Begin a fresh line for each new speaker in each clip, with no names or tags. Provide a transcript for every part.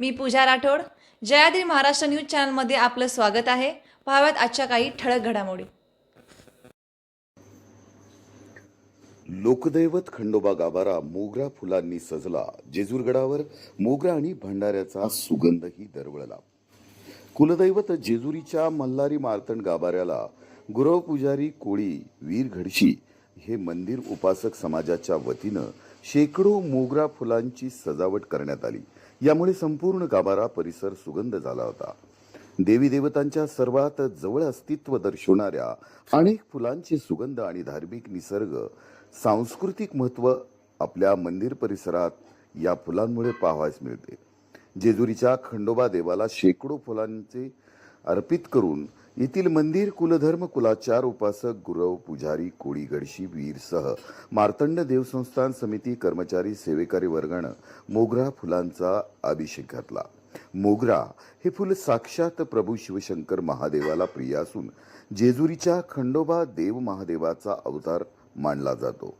मी Pooja Rathod. Jayadri Maharashtra news चॅनलमध्ये आपलं स्वागत आहे. पाहाव्यात आजच्या काही ठळक घडामोडी.
लोकदैवत खंडोबा गाभारा मोगरा फुलांनी सजला. जेजूरगडावर मोगरा आणि भंडाऱ्याचा सुगंधही दरवळला. कुलदैवत जेजुरीच्या मल्हारी मार्तंड गाभाऱ्याला गुरव पुजारी कोळी वीर घडशी हे मंदिर उपासक समाजाच्या वतीनं शेकडो मोगरा फुलांची सजावट करण्यात आली. यामुळे संपूर्ण गाभारा परिसर सुगंध झाला होता. देवी देवतांच्या सर्वात जवळ अस्तित्व दर्शवणाऱ्या अनेक फुलांचे सुगंध आणि धार्मिक निसर्ग सांस्कृतिक महत्त्व आपल्या मंदिर परिसरात या फुलांमुळे पाहावयास मिळते. जेजुरीच्या खंडोबा देवाला शेकडो फुलांचे अर्पित करून येथील मंदिर कुलधर्म कुलाचार उपासक गुरव पुजारी कोळी गडशी वीरसह मार्तंड देवसंस्थान समिती कर्मचारी सेवेकरी वर्गानं मोगरा फुलांचा अभिषेक घातला. मोगरा हे फुल साक्षात प्रभू शिवशंकर महादेवाला प्रिय असून जेजुरीच्या खंडोबा देव महादेवाचा अवतार मानला जातो.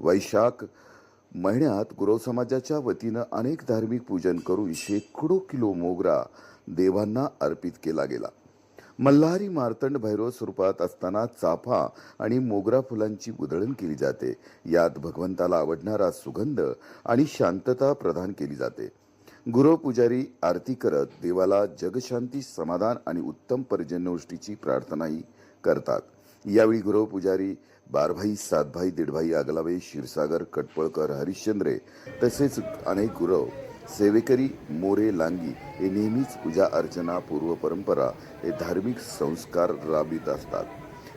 वैशाख महिन्यात गुरव समाजाच्या वतीनं अनेक धार्मिक पूजन करून शेकडो किलो मोगरा देवांना अर्पित केला गेला. मल्हारी मार्तंड भैरव स्वरूपात असताना चाफा आणि मोगरा फुलांची उधळण केली जाते. यात भगवंताला आवडणारा सुगंध आणि शांतता प्रदान केली जाते. गुरुपुजारी आरती करत देवाला जगशांती समाधान आणि उत्तम पर्जन्यवृष्टीची प्रार्थनाही करतात. यावेळी गुरुपुजारी बारभाई सातभाई दीडभाई आगलावे क्षीरसागर कटपळकर हरिश्चंद्रे तसेच अनेक गुरव सेवेकरी मोरे लांगी हे नेहमीच पूजा अर्चना पूर्व परंपरा हे धार्मिक संस्कार राबित असतात.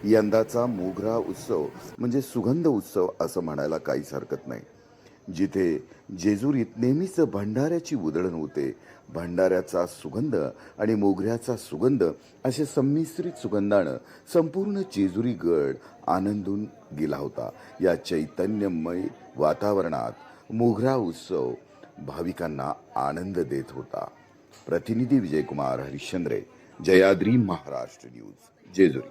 यंदाचा मोगरा उत्सव म्हणजे सुगंध उत्सव असं म्हणायला काहीच हरकत नाही. जिथे जेजुरीत नेहमीच भंडाऱ्याची उधळण होते भंडाऱ्याचा सुगंध आणि मोगऱ्याचा सुगंध असे संमिश्रित सुगंधानं संपूर्ण जेजुरी गड आनंदून गेला होता. या चैतन्यमय वातावरणात मोगरा उत्सव भाविकांना आनंद देत होता. प्रतिनिधी विजयकुमार हरिश्चंद्रे जयाद्री महाराष्ट्र न्यूज जेजुरी.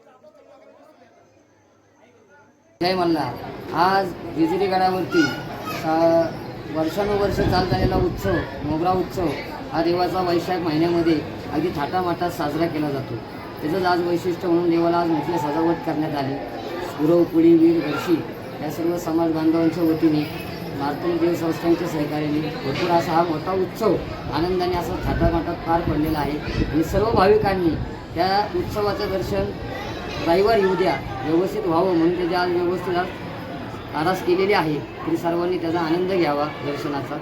जय मल्हार. आज जेजुरी गडावरती वर्षानुवर्ष चालत आलेला उत्सव मोगरा उत्सव हा देवाचा वैशाख महिन्यामध्ये अगदी थाटामाटात साजरा केला जातो. त्याचंच आज वैशिष्ट्य म्हणून देवाला आज मोठी सजावट करण्यात आली. गुरव पुळी वीर घरशी या सर्व समाज बांधवांच्या वतीने भारतीय देव संस्थांच्या सहकार्याने भरपूर असा हा मोठा उत्सव आनंदाने असा थाटामाटात पार पडलेला आहे. आणि सर्व भाविकांनी त्या उत्सवाचं दर्शन रविवार येऊ द्या व्यवस्थित व्हावं म्हणून त्याच्या आज व्यवस्थित आरास केलेली आहे. तरी सर्वांनी त्याचा आनंद घ्यावा दर्शनाचा.